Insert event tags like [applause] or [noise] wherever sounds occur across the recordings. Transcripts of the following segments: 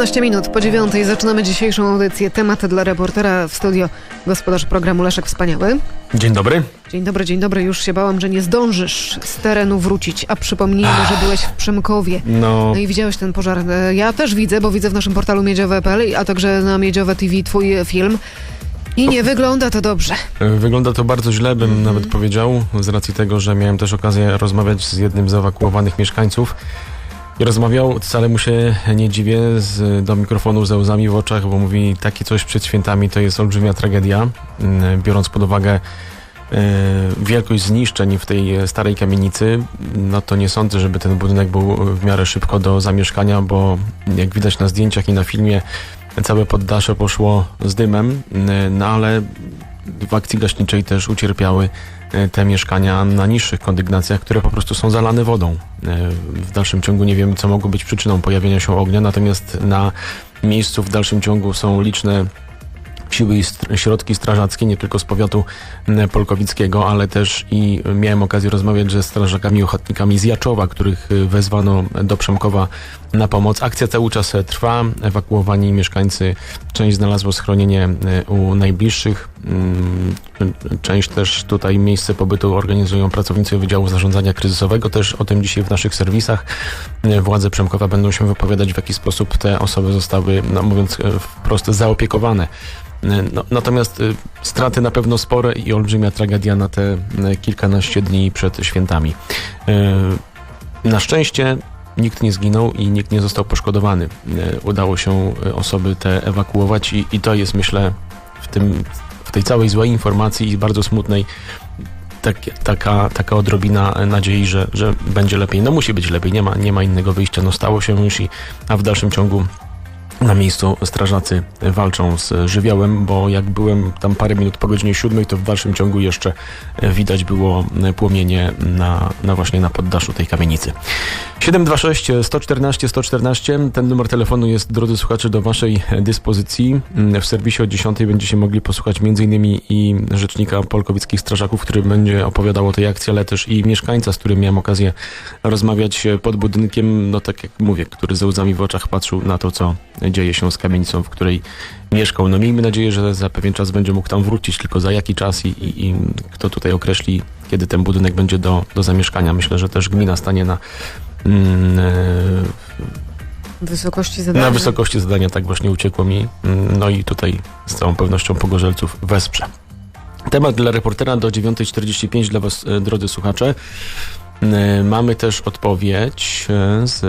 15 minut po dziewiątej zaczynamy dzisiejszą audycję. Temat dla reportera w studio gospodarz programu Leszek Wspaniały. Dzień dobry. Dzień dobry, dzień dobry. Już się bałam, że nie zdążysz z terenu wrócić, a przypomnijmy, że byłeś w Przemkowie. No, No i widziałeś ten pożar. E, Ja też widzę, bo widzę w naszym portalu miedziowe.pl, a także na Miedziowe TV twój film. I nie wygląda to dobrze. wygląda to bardzo źle, bym Mhm. nawet powiedział, z racji tego, że miałem też okazję rozmawiać z jednym z ewakuowanych mieszkańców. Rozmawiał, wcale mu się nie dziwię, z, do mikrofonu ze łzami w oczach, bo mówi, takie coś przed świętami to jest olbrzymia tragedia, mm, biorąc pod uwagę e, wielkość zniszczeń w tej starej kamienicy, no to nie sądzę, żeby ten budynek był w miarę szybko do zamieszkania, bo jak widać na zdjęciach i na filmie, całe poddasze poszło z dymem, e, no ale w akcji gaśniczej też ucierpiały e, te mieszkania na niższych kondygnacjach, które po prostu są zalane wodą. E, W dalszym ciągu nie wiem, co mogło być przyczyną pojawienia się ognia, natomiast na miejscu w dalszym ciągu są liczne siły i środki strażackie, nie tylko z powiatu polkowickiego, ale też i miałem okazję rozmawiać ze strażakami ochotnikami z Jaczowa, których y, wezwano do Przemkowa na pomoc. Akcja cały czas e, trwa, ewakuowani mieszkańcy, część znalazło schronienie u najbliższych, część też tutaj miejsce pobytu organizują pracownicy Wydziału Zarządzania Kryzysowego, też o tym dzisiaj w naszych serwisach. Y, Władze Przemkowa będą się wypowiadać, w jaki sposób te osoby zostały, no mówiąc e, wprost, zaopiekowane. No, natomiast straty na pewno spore i olbrzymia tragedia na te kilkanaście dni przed świętami. Na szczęście nikt nie zginął i nikt nie został poszkodowany. Udało się osoby te ewakuować i, i to jest myślę w, tym, tej całej złej informacji i bardzo smutnej tak, taka, taka odrobina nadziei, że, że będzie lepiej. No musi być lepiej, nie ma, nie ma innego wyjścia. No stało się już i a w dalszym ciągu na miejscu strażacy walczą z żywiołem, bo jak byłem tam parę minut po godzinie siódmej, to w dalszym ciągu jeszcze widać było płomienie na, na właśnie na poddaszu tej kamienicy. 726 114 114, ten numer telefonu jest, drodzy słuchacze, do waszej dyspozycji. W serwisie o 10 będziecie mogli posłuchać m.in. i rzecznika polkowickich strażaków, który będzie opowiadał o tej akcji, ale też i mieszkańca, z którym miałem okazję rozmawiać pod budynkiem, no tak jak mówię, który ze łzami w oczach patrzył na to, co dzieje się z kamienicą, w której mieszkał. No miejmy nadzieję, że za pewien czas będzie mógł tam wrócić, tylko za jaki czas i, i, i kto tutaj określi, kiedy ten budynek będzie do, do zamieszkania. Myślę, że też gmina stanie na, mm, e, Wysokości zadania. na wysokości zadania, tak właśnie uciekło mi. No i tutaj z całą pewnością Pogorzelców wesprze. Temat dla reportera do 9.45 dla Was, e, drodzy słuchacze. E, Mamy też odpowiedź z...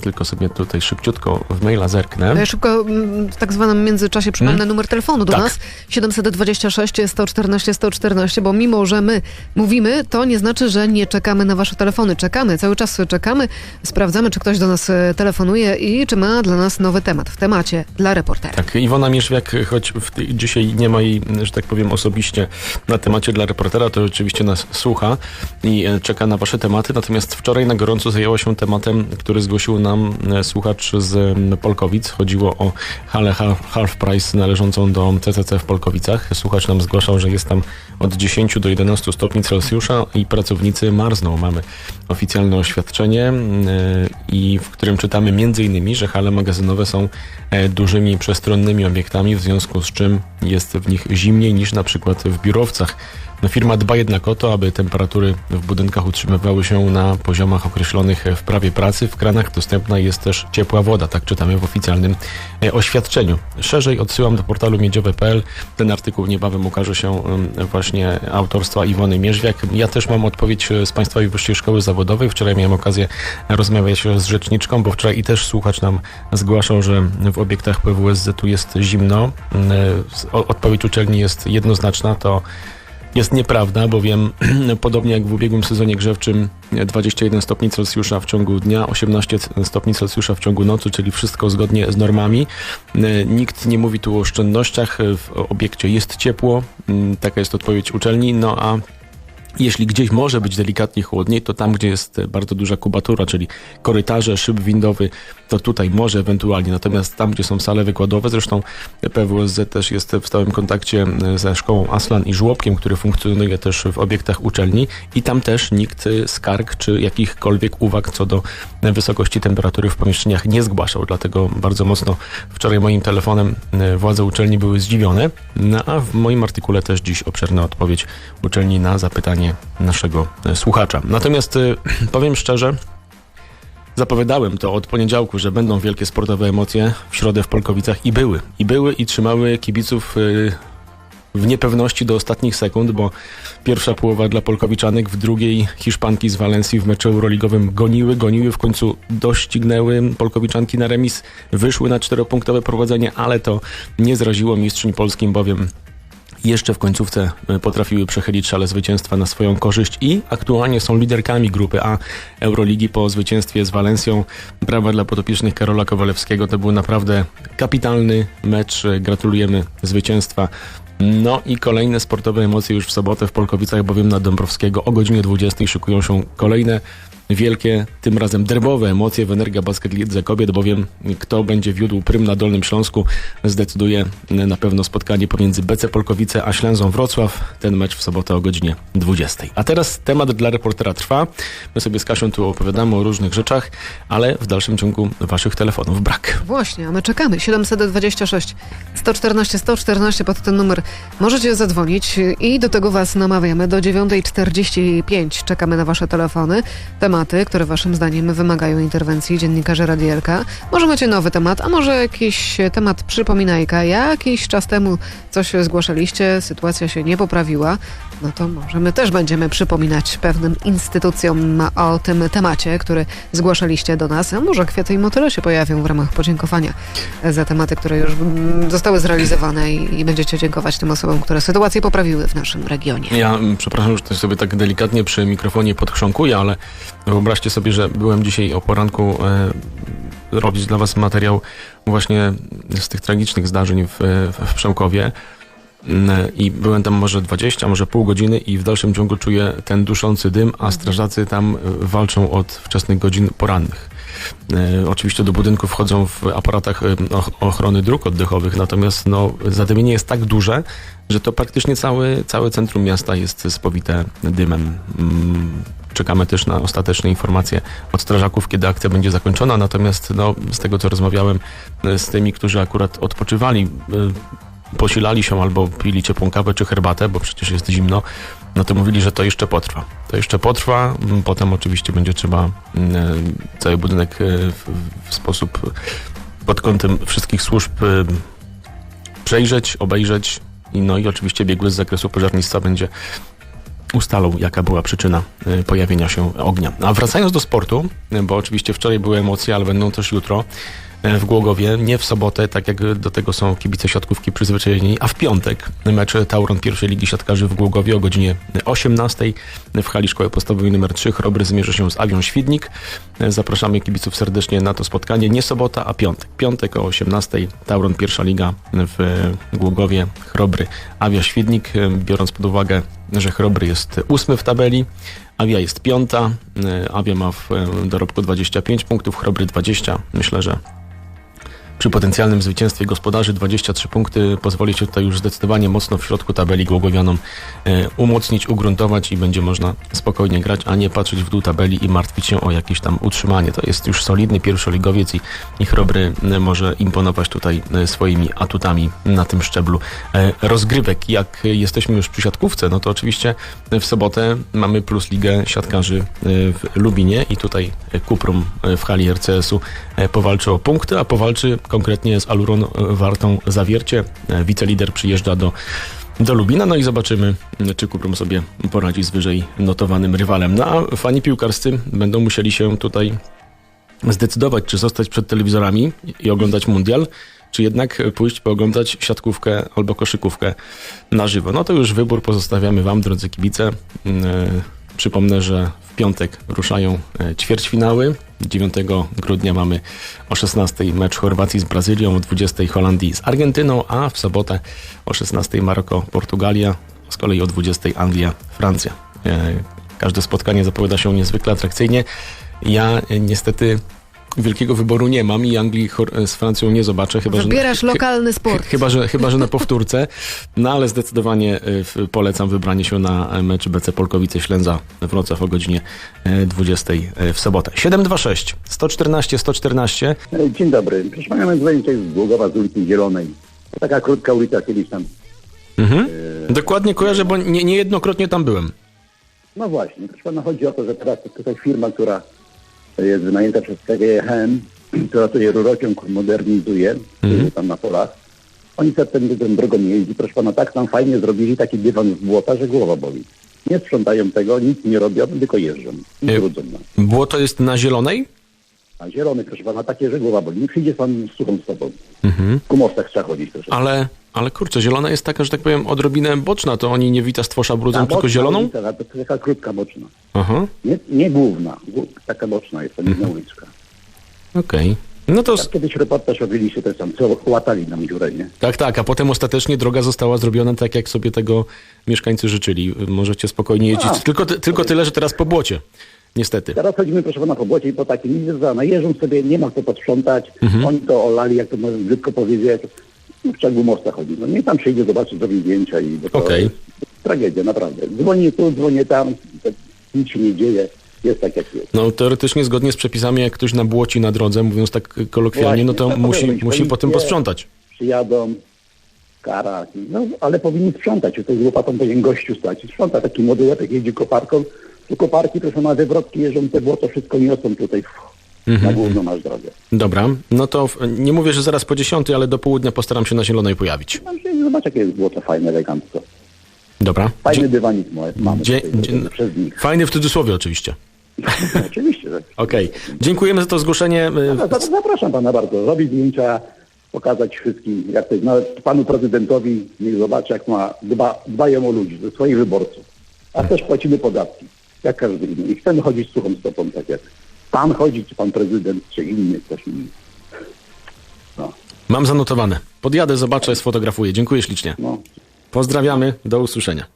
Tylko sobie tutaj szybciutko w maila zerknę. Ja szybko mm, w tak zwanym międzyczasie przypomnę Hmm? numer telefonu do Tak. nas 726 114 114, bo mimo, że my mówimy, to nie znaczy, że nie czekamy na wasze telefony. Czekamy, cały czas czekamy, sprawdzamy, czy ktoś do nas e, telefonuje i czy ma dla nas nowy temat w temacie dla reportera. Tak, Iwona Mierzwiak, choć w dzisiaj nie ma jej, że tak powiem, osobiście na temacie dla reportera, to rzeczywiście nas słucha i e, czeka na wasze tematy. Natomiast wczoraj na gorąco zajęła się tematem, który zgłosił nam e, słuchacz z Polkowic. Chodziło o halę ha- Half Price należącą do CCC w Polkowicach. Słuchacz nam zgłaszał, że jest tam od 10 do 11 stopni Celsjusza i pracownicy marzną. Mamy oficjalne oświadczenie, e, i w którym czytamy innymi, że hale magazynowe są e, dużymi przestronnymi obiektami, w związku z czym jest w nich zimniej niż na przykład w biurowcach. No, firma dba jednak o to, aby temperatury w budynkach utrzymywały się na poziomach określonych w prawie pracy. W kranach dostępna jest też ciepła woda, tak czytamy w oficjalnym e, oświadczeniu. Szerzej odsyłam do portalu miedziowe.pl. Ten artykuł niebawem ukaże się em, właśnie autorstwa Iwony Mierzwiak. Ja też mam odpowiedź e, z Państwowej Wyższej Szkoły Zawodowej. Wczoraj miałem okazję rozmawiać z rzeczniczką, bo wczoraj i też słuchacz nam zgłaszał, że w obiektach PWSZ tu jest zimno. E, o- Odpowiedź uczelni jest jednoznaczna, to jest nieprawda, bowiem [clears throat] podobnie jak w ubiegłym sezonie grzewczym 21 stopni Celsjusza w ciągu dnia, 18 stopni Celsjusza w ciągu nocy, czyli wszystko zgodnie z normami. Nikt nie mówi tu o oszczędnościach, w obiekcie jest ciepło, taka jest odpowiedź uczelni, no a jeśli gdzieś może być delikatnie chłodniej, to tam, gdzie jest bardzo duża kubatura, czyli korytarze, szyb windowy, to tutaj może ewentualnie. Natomiast tam, gdzie są sale wykładowe, zresztą PWSZ też jest w stałym kontakcie ze szkołą Aslan i żłobkiem, który funkcjonuje też w obiektach uczelni i tam też nikt skarg czy jakichkolwiek uwag co do wysokości temperatury w pomieszczeniach nie zgłaszał. Dlatego bardzo mocno wczoraj moim telefonem e, władze uczelni były zdziwione, no a w moim artykule też dziś obszerna odpowiedź uczelni na zapytanie naszego e, słuchacza. Natomiast e, [clears throat] powiem szczerze, Zapowiadałem to od poniedziałku, że będą wielkie sportowe emocje w środę w Polkowicach i były. I były i trzymały kibiców y, w niepewności do ostatnich sekund, bo pierwsza połowa dla Polkowiczanek, w drugiej Hiszpanki z Walencji w meczu euroligowym goniły, goniły, w końcu doścignęły Polkowiczanki na remis, wyszły na czteropunktowe prowadzenie, ale to nie zraziło mistrzyń polskim, bowiem jeszcze w końcówce e, potrafiły przechylić szale zwycięstwa na swoją korzyść i aktualnie są liderkami grupy A Euroligi po zwycięstwie z Walencją. Brawa dla podopiecznych Karola Kowalewskiego. To był naprawdę kapitalny mecz. Gratulujemy zwycięstwa. No i kolejne sportowe emocje już w sobotę w Polkowicach, bowiem na Dąbrowskiego o godzinie 20 szykują się kolejne wielkie, tym razem derbowe emocje w Energa Basket Lidze Kobiet, bowiem kto będzie wiódł prym na Dolnym Śląsku zdecyduje na pewno spotkanie pomiędzy BC Polkowice a Ślęzą Wrocław. Ten mecz w sobotę o godzinie 20. A teraz temat dla reportera trwa. My sobie z Kasią tu opowiadamy o różnych rzeczach, ale w dalszym ciągu waszych telefonów brak. Właśnie, a my czekamy. 726 114 114 pod ten numer możecie zadzwonić i do tego was namawiamy. Do 9.45 czekamy na wasze telefony. Tematy, które waszym zdaniem wymagają interwencji dziennikarzy Radielka. Może macie nowy temat, a może jakiś temat przypominajka. Jakiś czas temu coś zgłaszaliście, sytuacja się nie poprawiła. No to może my też będziemy przypominać pewnym instytucjom o tym temacie, który zgłaszaliście do nas. A może kwiaty i motyle się pojawią w ramach podziękowania za tematy, które już zostały zrealizowane i, będziecie dziękować tym osobom, które sytuację poprawiły w naszym regionie. Ja przepraszam, że to sobie tak delikatnie przy mikrofonie podchrząkuję, ale wyobraźcie sobie, że byłem dzisiaj o poranku e, robić dla was materiał właśnie z tych tragicznych zdarzeń w, w. Mm, I byłem tam może 20, może pół godziny i w dalszym ciągu czuję ten duszący dym, a strażacy tam e, walczą od wczesnych godzin porannych. E, oczywiście do budynku wchodzą w aparatach e, och- ochrony dróg oddechowych, natomiast no, zadymienie jest tak duże, że to praktycznie cały, całe centrum miasta jest spowite dymem. Mm, Czekamy też na ostateczne informacje od strażaków, kiedy akcja będzie zakończona. Natomiast no, z tego, co rozmawiałem z tymi, którzy akurat odpoczywali, posilali się albo pili ciepłą kawę czy herbatę, bo przecież jest zimno, no to mówili, że to jeszcze potrwa. To jeszcze potrwa, m, potem oczywiście będzie trzeba m, e, cały budynek e, w, sposób pod kątem wszystkich służb e, przejrzeć, obejrzeć no i oczywiście biegły z zakresu pożarnictwa będzie ustalał, jaka była przyczyna pojawienia się ognia. A wracając do sportu, bo oczywiście wczoraj były emocje, ale będą też jutro w Głogowie, nie w sobotę, tak jak do tego są kibice siatkówki przyzwyczajeni, a w piątek mecz Tauron pierwszej ligi siatkarzy w Głogowie o godzinie 18 w hali szkoły podstawowej nr 3 Chrobry zmierzy się z Awią Świdnik. Zapraszamy kibiców serdecznie na to spotkanie. Nie sobota, a piątek. Piątek o 18 Tauron pierwsza liga w Głogowie Chrobry Awia Świdnik, biorąc pod uwagę że Chrobry jest ósmy w tabeli, Awia jest piąta, Awia ma w dorobku 25 punktów, Chrobry 20. Myślę, że przy potencjalnym zwycięstwie gospodarzy 23 punkty pozwoli się tutaj już zdecydowanie mocno w środku tabeli Głogowianom e, umocnić, ugruntować i będzie można spokojnie grać, a nie patrzeć w dół tabeli i martwić się o jakieś tam utrzymanie. To jest już solidny pierwszoligowiec i, i Chrobry e, może imponować tutaj e, swoimi atutami na tym szczeblu rozgrywek. Jak jesteśmy już przy siatkówce, no to oczywiście w sobotę mamy Plus Ligę Siatkarzy w Lubinie i tutaj Kuprum w hali RCS-u powalczy o punkty, a powalczy konkretnie z Aluron e, Wartą Zawiercie. E, Wicelider przyjeżdża do, do Lubina, no i zobaczymy, e, czy Kuprum sobie poradzi z wyżej notowanym rywalem. No a fani piłkarscy będą musieli się tutaj zdecydować, czy zostać przed telewizorami i oglądać mundial, czy jednak pójść pooglądać siatkówkę albo koszykówkę na żywo. No to już wybór pozostawiamy Wam, drodzy kibice. Przypomnę, że w piątek ruszają e, ćwierćfinały. 9 grudnia mamy o 16 mecz Chorwacji z Brazylią, o 20 Holandii z Argentyną, a w sobotę o 16 Maroko, Portugalia, z kolei o 20 Anglia, Francja. E, Każde spotkanie zapowiada się niezwykle atrakcyjnie. Ja e, niestety wielkiego wyboru nie mam i Anglii z Francją nie zobaczę, chyba że Wybierasz chy- lokalny sport. Chyba że, chyba, że na powtórce. No ale zdecydowanie y, polecam wybranie się na mecz BC Polkowice Ślęza Wrocław o godzinie y, 20 w sobotę. 726 114 114. E, Dzień dobry. Proszę pana, z Długowa z ulicy Zielonej. To taka krótka ulica kiedyś tam. Mhm. Dokładnie kojarzę, bo nie, niejednokrotnie tam byłem. No właśnie, proszę pana, chodzi o to, że teraz to jakaś firma, która jest wynajęta przez TGHM, [clears throat] która tutaj rurociąg modernizuje y, tam na polach. Oni sobie ten, ten drogą jeździ. Proszę pana, tak tam fajnie zrobili taki dywan z błota, że głowa boli. Nie sprzątają tego, nic nie robią, tylko jeżdżą. I E, brudzą nas. Błoto jest na zielonej? A zielony, proszę pana, takie, że głowa boli. Nie przyjdzie pan z suchą stopą. W kumowcach trzeba chodzić, proszę. Ale, ale kurczę, zielona jest taka, że tak powiem, odrobinę boczna. To oni nie wita stwosza brudzą, tylko boczna zieloną? Ulica, to taka krótka boczna. Aha, Nie, nie główna, głó- taka boczna jest, to nie Mhm. uliczka. okej. No to... Tak kiedyś reportaż robiliście też tam, co łatali nam dziurę, nie? Tak, tak, a potem ostatecznie droga została zrobiona tak, jak sobie tego mieszkańcy życzyli. Możecie spokojnie jeździć. A. Tylko, ty, tylko tyle, że teraz po błocie. Niestety. Teraz chodzimy, proszę pana, po błocie i po takim, nic no jeżdżą sobie, nie ma kto posprzątać, Mhm. oni to olali, jak to można brzydko powiedzieć, no, w ciągu mosta chodzi. No niech tam przyjdzie, zobaczy, zrobi zdjęcia i to Okej. jest tragedia, naprawdę. Dzwonię tu, dzwonię tam, to nic się nie dzieje, jest tak jak jest. No teoretycznie zgodnie z przepisami, jak ktoś nabłoci na drodze, mówiąc tak kolokwialnie, no to Właśnie, musi, powiedzieć, musi po tym posprzątać. Przyjadą, kara, no ale powinni sprzątać, tutaj z łopatą powinien gościu stać i sprząta, taki młody łepek jeździ koparką, tu koparki, proszę ma wywrotki jeżdżą, te błoto wszystko niosą tutaj Mhm. na główną masz drogę. Dobra, no to nie mówię, że zaraz po 10, ale do południa postaram się na zielonej pojawić. Zobacz, jakie jest błoto fajne, elegancko. Dobra. Fajny Dzie- dywanik ma- mamy dzie- dzie- przez nich. Fajny w cudzysłowie oczywiście. No, [laughs] oczywiście, że. [laughs] Okej. Dziękujemy za to zgłoszenie. Y, za- Zapraszam pana bardzo, robić zdjęcia, pokazać wszystkim, jak to jest, nawet panu prezydentowi, niech zobaczy, jak ma, dba, dbają o ludzi, o swoich wyborców. A też płacimy podatki, jak każdy inny. I chcemy chodzić suchą stopą, tak jak pan chodzi, czy pan prezydent, czy inny, ktoś inny. No, Mam zanotowane. Podjadę, zobaczę, sfotografuję. Dziękuję ślicznie. no. Pozdrawiamy, do usłyszenia.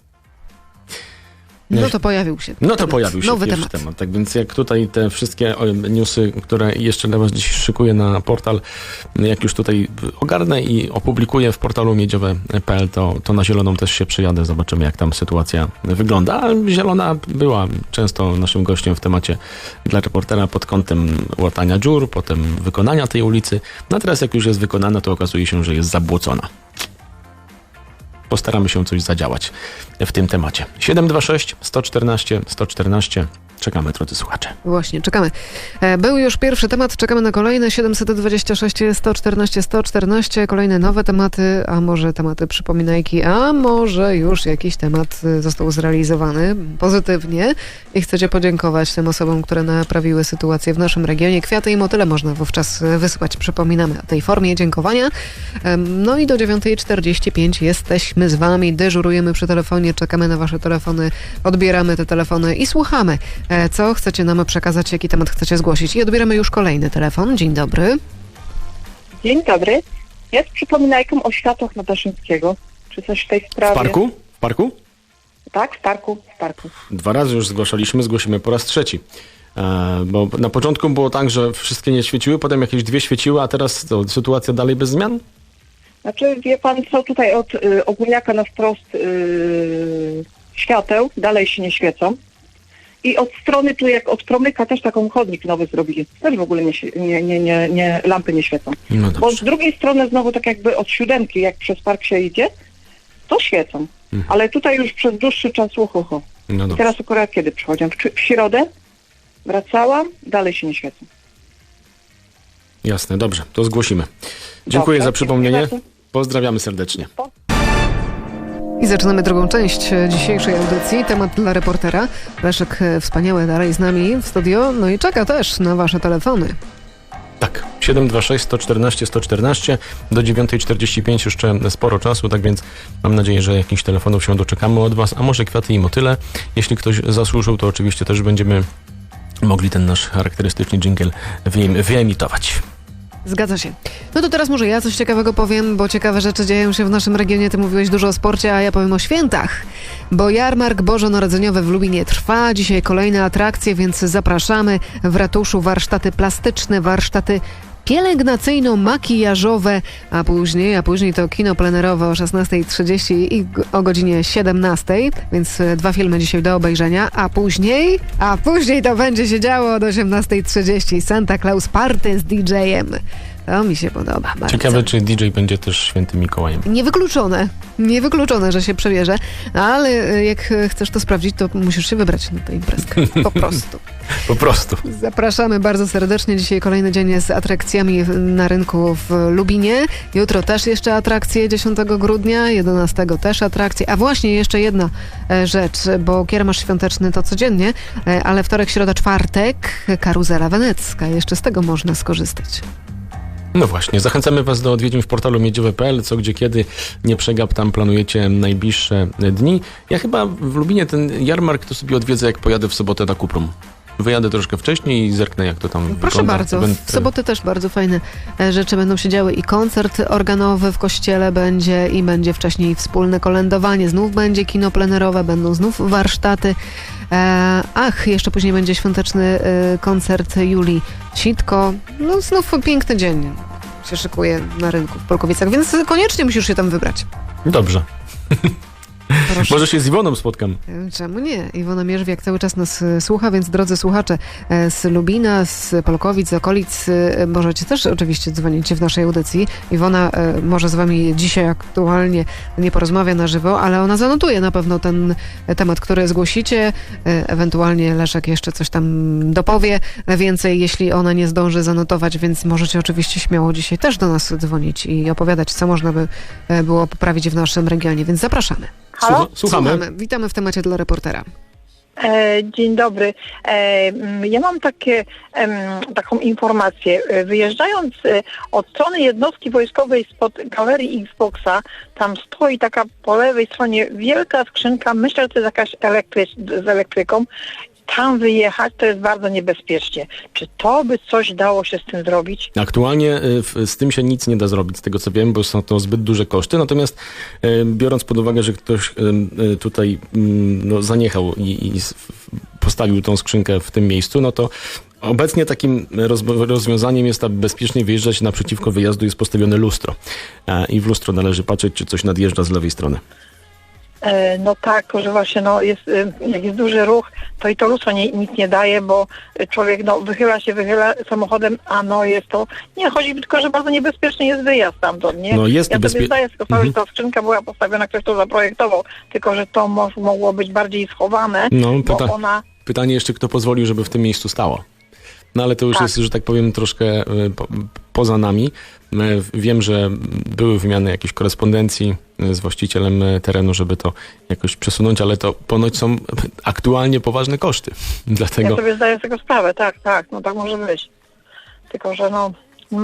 No to pojawił się. No to temat. pojawił się Nowy temat. temat. Tak więc jak tutaj te wszystkie o, newsy, które jeszcze dla Was dziś szykuję na portal, jak już tutaj ogarnę i opublikuję w portalu miedziowe.pl, to, to na Zieloną też się przyjadę, zobaczymy jak tam sytuacja wygląda. Zielona była często naszym gościem w temacie dla reportera pod kątem łatania dziur, potem wykonania tej ulicy. No a teraz jak już jest wykonana, to okazuje się, że jest zabłocona postaramy się coś zadziałać w tym temacie. 726 114 114. Czekamy, drodzy słuchacze. Właśnie, czekamy. E, Był już pierwszy temat, czekamy na kolejne 726 114 114, kolejne nowe tematy, a może tematy przypominajki, a może już jakiś temat y, został zrealizowany pozytywnie i chcecie podziękować tym osobom, które naprawiły sytuację w naszym regionie. Kwiaty i motyle można wówczas y, wysłać, przypominamy o tej formie dziękowania. No i do 9.45 jesteśmy z wami, dyżurujemy przy telefonie, czekamy na wasze telefony, odbieramy te telefony i słuchamy, e, co chcecie nam przekazać, jaki temat chcecie zgłosić. I odbieramy już kolejny telefon. Dzień dobry. Dzień dobry. Jest przypominajką o światłach Nadaszyńskiego. Czy coś w tej W sprawie? parku? W parku? Tak, w parku, w parku. Dwa razy już zgłaszaliśmy, zgłosimy po raz trzeci. E, bo na początku było tak, że wszystkie nie świeciły, potem jakieś dwie świeciły, a teraz to sytuacja dalej bez zmian? Znaczy, wie pan co, tutaj od y, ogólniaka na wprost y, świateł dalej się nie świecą. I od strony tu, jak od promyka też taką chodnik nowy zrobili. Też w ogóle nie, nie, nie, nie, nie lampy nie świecą. No Bo z drugiej strony znowu tak jakby od siódemki, jak przez park się idzie, to świecą. Ale tutaj już przez dłuższy czas uchocho. No dobrze. Teraz akurat kiedy przychodziłam? W, w środę wracałam, dalej się nie świecą. Jasne, dobrze, to zgłosimy. Dziękuję Dobrze, za przypomnienie. Pozdrawiamy serdecznie. I zaczynamy drugą część e, dzisiejszej audycji. Temat dla reportera. Leszek e, wspaniały dalej z nami w studio. No i czeka też na wasze telefony. Tak. 726 114 114 do 9.45 jeszcze sporo czasu, tak więc mam nadzieję, że jakichś telefonów się doczekamy od Was, a może kwiaty i motyle. Jeśli ktoś zasłużył, to oczywiście też będziemy mogli ten nasz charakterystyczny dżingiel wyem- wyemitować. Zgadza się. No to teraz może ja coś ciekawego powiem, bo ciekawe rzeczy dzieją się w naszym regionie. Ty mówiłeś dużo o sporcie, a ja powiem o świętach. Bo jarmark bożonarodzeniowy w Lubinie trwa. Dzisiaj kolejne atrakcje, więc zapraszamy. W ratuszu warsztaty plastyczne, warsztaty pielęgnacyjno-makijażowe, a później, a później to kino plenerowe o 16.30 i o godzinie 17.00, więc e, dwa filmy dzisiaj do obejrzenia, a później, a później to będzie się działo od 18.30 Santa Claus Party z DJ-em. To mi się podoba bardzo. Ciekawe, czy DJ będzie też świętym Mikołajem. Niewykluczone, niewykluczone, że się przebierze, ale e, jak chcesz to sprawdzić, to musisz się wybrać na tę imprezkę, po [laughs] prostu. Po prostu. Zapraszamy bardzo serdecznie. Dzisiaj kolejny dzień z atrakcjami na rynku w Lubinie. Jutro też jeszcze atrakcje 10 grudnia, 11 też atrakcje. A właśnie jeszcze jedna e, rzecz, bo kiermasz świąteczny to codziennie, e, ale wtorek, środa, czwartek karuzela wenecka. Jeszcze z tego można skorzystać. No właśnie, zachęcamy Was do odwiedzin w portalu miedziowe.pl, co gdzie kiedy, nie przegap, tam planujecie najbliższe dni. Ja chyba w Lubinie ten jarmark to sobie odwiedzę, jak pojadę w sobotę na Kuprum. Wyjadę troszkę wcześniej i zerknę, jak to tam Proszę wygląda. bardzo, Będę- w sobotę też bardzo fajne e, rzeczy będą się działy i koncert organowy w kościele będzie i będzie wcześniej wspólne kolędowanie, znów będzie kino plenerowe, będą znów warsztaty. E, ach, jeszcze później będzie świąteczny e, koncert Julii Sitko. No znów piękny dzień się szykuje na rynku w Polkowicach, więc koniecznie musisz się tam wybrać. Dobrze. Proszę. Może się z Iwoną spotkam. Czemu nie? Iwona Mierzwiak cały czas nas e, słucha, więc drodzy słuchacze e, z Lubina, z Polkowic, z okolic, e, możecie też oczywiście dzwonić w naszej audycji. Iwona może z wami dzisiaj aktualnie nie porozmawia na żywo, ale ona zanotuje na pewno ten temat, który zgłosicie. Ewentualnie Leszek jeszcze coś tam dopowie więcej, jeśli ona nie zdąży zanotować, więc możecie oczywiście śmiało dzisiaj też do nas dzwonić i opowiadać, co można by było poprawić w naszym regionie, więc zapraszamy. Halo? Słucha- Słuchamy. Witamy w temacie dla reportera. E, dzień dobry. E, mm, ja mam takie, taką informację. E, Wyjeżdżając e, od strony jednostki wojskowej spod galerii Xboxa, tam stoi taka po lewej stronie wielka skrzynka, myślę, że to jest jakaś elektry- z elektryką. Tam wyjechać to jest bardzo niebezpiecznie. Czy to by coś dało się z tym zrobić? Aktualnie y, z tym się nic nie da zrobić, z tego co wiem, bo są to zbyt duże koszty. Natomiast y, biorąc pod uwagę, że ktoś y, tutaj mm, no, zaniechał i, i postawił tą skrzynkę w tym miejscu, no to obecnie takim roz- rozwiązaniem jest, aby bezpiecznie wyjeżdżać naprzeciwko wyjazdu jest postawione lustro. E, I w lustro należy patrzeć, czy coś nadjeżdża z lewej strony. E, No tak, że właśnie no jest, e, jak jest duży ruch, to i to lustro nie, nic nie daje, bo człowiek no, wychyla się, wychyla samochodem, a no jest to, nie, chodzi tylko, że bardzo niebezpieczny jest wyjazd stamtąd, nie? No jest ja niebezpie- sobie zdaję tylko Mhm. że ta skrzynka była postawiona, ktoś to zaprojektował, tylko że to mo- mogło być bardziej schowane, No, bo pyta- ona... Pytanie jeszcze, kto pozwolił, żeby w tym miejscu stało. No ale to już Tak. jest, że tak powiem, troszkę y, po, poza nami. Y, Wiem, że były wymiany jakiejś korespondencji y, z właścicielem terenu, żeby to jakoś przesunąć, ale to ponoć są aktualnie poważne koszty. [laughs] Ja Dlatego sobie zdaję z tego sprawę, tak, tak, no tak może być. Tylko, że no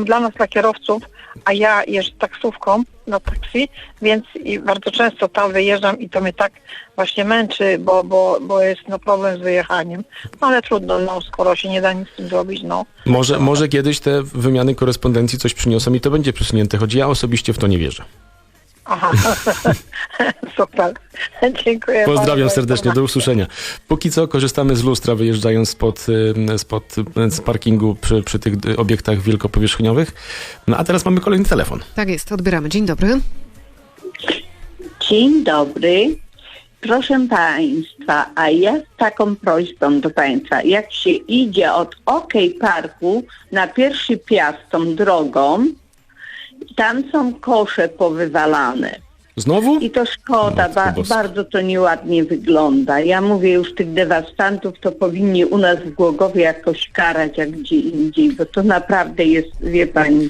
dla nas, dla kierowców, a ja jeżdżę taksówką na taksi, więc i bardzo często tam wyjeżdżam i to mnie tak właśnie męczy, bo, bo, bo jest no problem z wyjechaniem. No ale trudno, no skoro się nie da nic z tym zrobić, no. może, może kiedyś te wymiany korespondencji coś przyniosą i to będzie przesunięte, choć ja osobiście w to nie wierzę. Aha, [laughs] super. Dziękuję Pozdrawiam bardzo serdecznie, do informację. usłyszenia. Póki co korzystamy z lustra, wyjeżdżając spod, spod z parkingu przy, przy tych obiektach wielkopowierzchniowych. No a teraz mamy kolejny telefon. Tak jest, odbieramy. Dzień dobry. Dzień dobry. Proszę Państwa, a ja z taką prośbą do Państwa, jak się idzie od OK Parku na pierwszy piast tą drogą, tam są kosze powywalane. Znowu? I to szkoda, ba- bardzo to nieładnie wygląda. Ja mówię już tych dewastantów, to powinni u nas w Głogowie jakoś karać jak gdzie indziej, bo to naprawdę jest, wie Pani,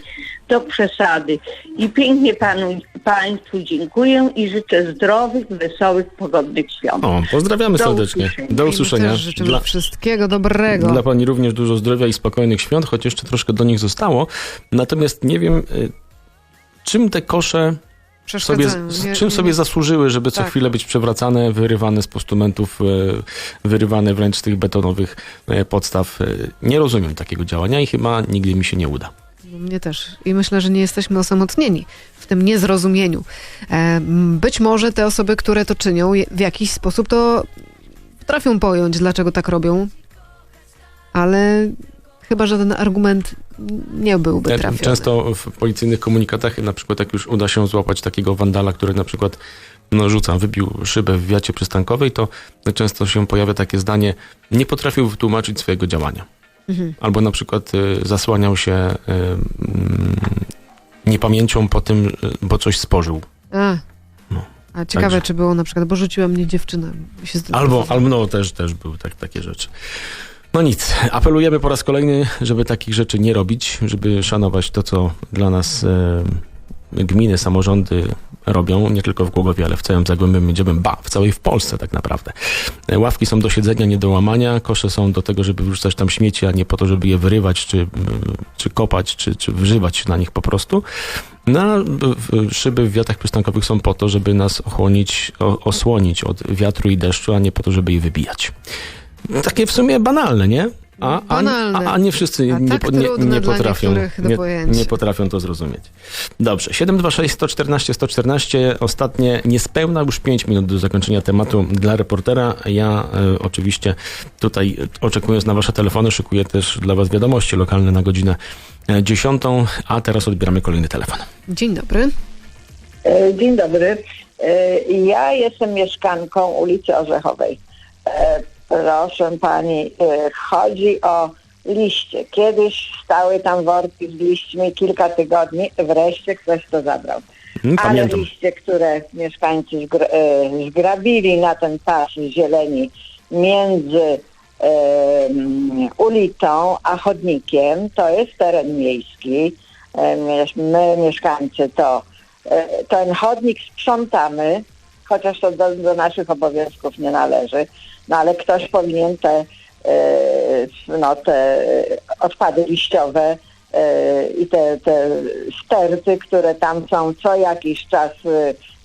do przesady. I pięknie panu, Państwu dziękuję i życzę zdrowych, wesołych, pogodnych świąt. O, pozdrawiamy Do serdecznie. usłyszenia. Do usłyszenia. też życzymy Dla, wszystkiego dobrego. dla pani również dużo zdrowia i spokojnych świąt, choć jeszcze troszkę do nich zostało. Natomiast nie wiem, y, czym te kosze sobie, z- czym sobie zasłużyły, żeby co Tak. chwilę być przewracane, wyrywane z postumentów, e, wyrywane wręcz z tych betonowych e, podstaw. E, Nie rozumiem takiego działania i chyba nigdy mi się nie uda. Mnie też. I myślę, że nie jesteśmy osamotnieni w tym niezrozumieniu. Być może te osoby, które to czynią, w jakiś sposób to potrafią pojąć, dlaczego tak robią, ale chyba żaden argument nie byłby trafiony. Często w policyjnych komunikatach, na przykład jak już uda się złapać takiego wandala, który na przykład no, rzuca, wybił szybę w wiacie przystankowej, to często się pojawia takie zdanie, nie potrafił wytłumaczyć swojego działania. Mhm. Albo na przykład y, zasłaniał się y, mm, niepamięcią po tym, y, bo coś spożył. A, No. a ciekawe, Także- czy było na przykład, bo rzuciła mnie dziewczyna. Albo, albo no też, też były tak, takie rzeczy. No nic, apelujemy po raz kolejny, żeby takich rzeczy nie robić, żeby szanować to, co dla nas e, gminy, samorządy robią, nie tylko w Głogowie, ale w całym Zagłębiu Miedziowym, ba, w całej w Polsce tak naprawdę. E, Ławki są do siedzenia, nie do łamania, kosze są do tego, żeby wrzucać tam śmieci, a nie po to, żeby je wyrywać, czy, czy kopać, czy, czy wyżywać się na nich po prostu. No, a w- szyby w wiatach przystankowych są po to, żeby nas ochłonić, osłonić od wiatru i deszczu, a nie po to, żeby je wybijać. Takie w sumie banalne, nie? A, a, Banalne. a, a nie wszyscy A nie, tak nie, nie potrafią, nie, potrafią to zrozumieć. Dobrze, 726 114 114, ostatnie niespełna już 5 minut do zakończenia tematu dla reportera. Ja e, oczywiście tutaj e, oczekując na wasze telefony, szykuję też dla was wiadomości lokalne na godzinę e, 10, a teraz odbieramy kolejny telefon. Dzień dobry. E, Dzień dobry. E, Ja jestem mieszkanką ulicy Orzechowej. E, Proszę pani, e, chodzi o liście. Kiedyś stały tam worki z liśćmi kilka tygodni, wreszcie ktoś to zabrał. Mm, Ale liście, które mieszkańcy e, zgrabili na ten pas zieleni między em, ulicą a chodnikiem, to jest teren miejski. E, My, mieszkańcy, to e, ten chodnik sprzątamy, chociaż to do, do naszych obowiązków nie należy, no ale ktoś powinien te, e, no, te odpady liściowe e, i te, te sterty, które tam są co jakiś czas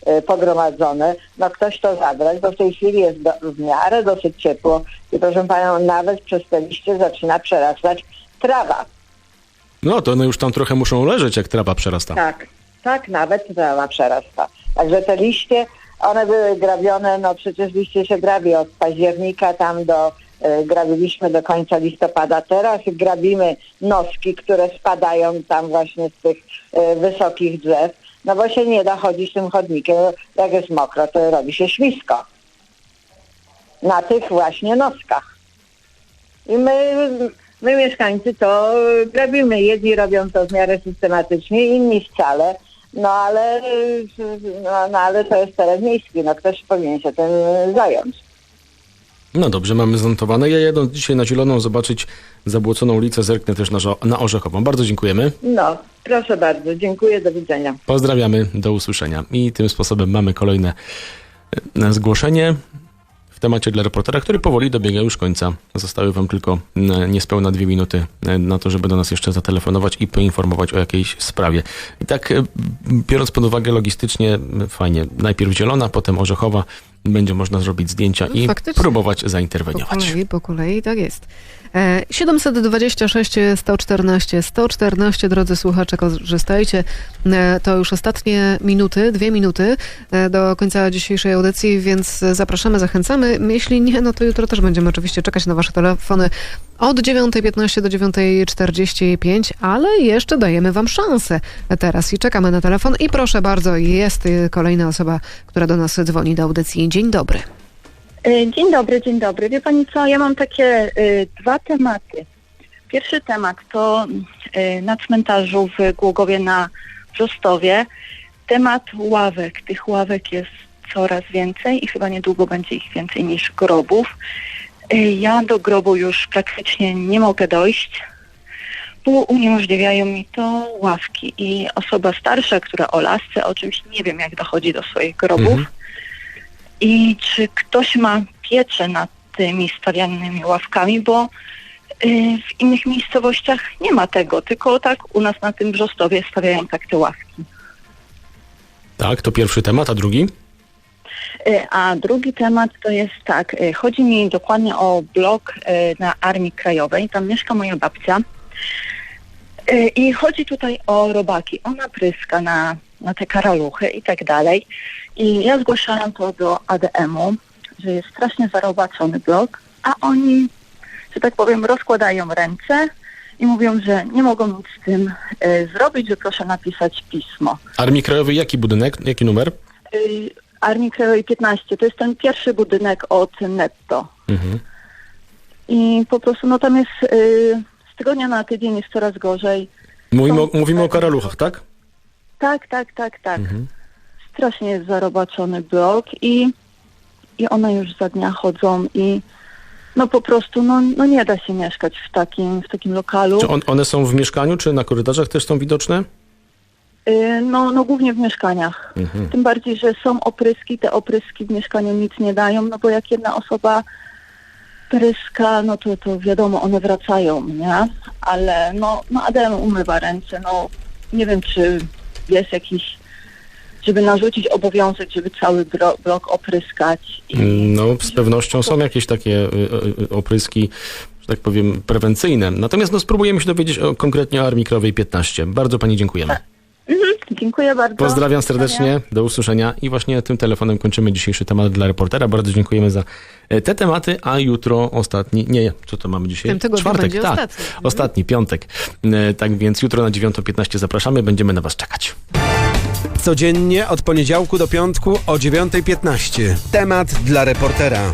e, pogromadzone, no ktoś to zabrać, bo w tej chwili jest do, w miarę dosyć ciepło i proszę Panią, nawet przez te liście zaczyna przerastać trawa. No to one już tam trochę muszą leżeć, jak trawa przerasta. Tak, tak, nawet trawa przerasta. Także te liście, one były grabione, no przecież liście się grabi od października tam do, e, grabiliśmy do końca listopada. Teraz grabimy noski, które spadają tam właśnie z tych e, wysokich drzew, no bo się nie da chodzić tym chodnikiem. Jak jest mokro, to robi się ślisko. Na tych właśnie noskach. I my, my mieszkańcy to grabimy. Jedni robią to w miarę systematycznie, inni wcale. No ale, no, no, ale to jest teren miejski, no ktoś powinien się tym zająć. No dobrze, mamy zanotowane. Ja jadę dzisiaj na Zieloną zobaczyć zabłoconą ulicę, zerknę też na, na Orzechową. Bardzo dziękujemy. No, proszę bardzo, dziękuję, do widzenia. Pozdrawiamy, do usłyszenia. I tym sposobem mamy kolejne e, zgłoszenie temacie dla reportera, który powoli dobiega już końca. Zostały wam tylko e, niespełna dwie minuty e, na to, żeby do nas jeszcze zatelefonować i poinformować o jakiejś sprawie. I tak e, biorąc pod uwagę logistycznie, fajnie, najpierw Zielona, potem Orzechowa, będzie można zrobić zdjęcia No, i faktycznie. próbować Po zainterweniować. kolei, po kolei, tak jest. E, 726 114 114, drodzy słuchacze, korzystajcie. E, To już ostatnie minuty, dwie minuty e, do końca dzisiejszej audycji, więc zapraszamy, zachęcamy. Jeśli nie, no to jutro też będziemy oczywiście czekać na wasze telefony od 9.15 do 9.45, ale jeszcze dajemy wam szansę teraz i czekamy na telefon. I proszę bardzo, jest kolejna osoba, która do nas dzwoni do audycji. Dzień dobry. E, Dzień dobry, dzień dobry. Wie Pani co, ja mam takie y, dwa tematy. Pierwszy temat to y, na cmentarzu w Głogowie na Wrzostowie temat ławek. Tych ławek jest coraz więcej i chyba niedługo będzie ich więcej niż grobów. Y, ja do grobu już praktycznie nie mogę dojść, bo uniemożliwiają mi to ławki i osoba starsza, która o lasce o czymś nie wiem jak dochodzi do swoich grobów Mhm. i czy ktoś ma pieczę nad tymi stawianymi ławkami, bo y, w innych miejscowościach nie ma tego, tylko tak u nas na tym Brzostowie stawiają tak te ławki. Tak, to pierwszy temat, a drugi? Y, A drugi temat to jest tak, y, chodzi mi dokładnie o blok y, na Armii Krajowej, tam mieszka moja babcia i chodzi tutaj o robaki. Ona pryska na, na te karaluchy i tak dalej i ja zgłaszałam to do ADM-u, że jest strasznie zarobaczony blok, a oni, że tak powiem, rozkładają ręce i mówią, że nie mogą nic z tym y, zrobić, że proszę napisać pismo. Armii Krajowej jaki budynek, jaki numer? y, Armii Krajowej 15. To jest ten pierwszy budynek od netto. Mhm. I po prostu no tam jest y, z tygodnia na tydzień jest coraz gorzej. Mówimy o, mówimy o karaluchach, tak? Tak, tak, tak, tak. Mhm. Strasznie jest zarobaczony blok i, i one już za dnia chodzą i no po prostu no, no nie da się mieszkać w takim, w takim lokalu. Czy on, one są w mieszkaniu, czy na korytarzach też są widoczne? Y, no, no głównie w mieszkaniach. Mhm. Tym bardziej, że są opryski, te opryski w mieszkaniu nic nie dają, no bo jak jedna osoba pryska, no to, to wiadomo, one wracają, nie? Ale no, no Adem umywa ręce, no nie wiem, czy jest jakiś, żeby narzucić obowiązek, żeby cały blok opryskać. I, No, z pewnością są jakieś takie y, y, opryski, że tak powiem, prewencyjne. Natomiast no, spróbujemy się dowiedzieć o, konkretnie o Armii Krajowej 15. Bardzo Pani dziękujemy. Dziękuję bardzo. Pozdrawiam serdecznie, do usłyszenia i właśnie tym telefonem kończymy dzisiejszy temat dla reportera. Bardzo dziękujemy za e, te tematy, a jutro ostatni, nie, co to mamy dzisiaj? W tym tygodniu Czwartek, będzie tak, ostatni. Mhm. ostatni, piątek. E, Tak więc jutro na 9.15 zapraszamy, będziemy na Was czekać. Codziennie od poniedziałku do piątku o 9.15. Temat dla reportera.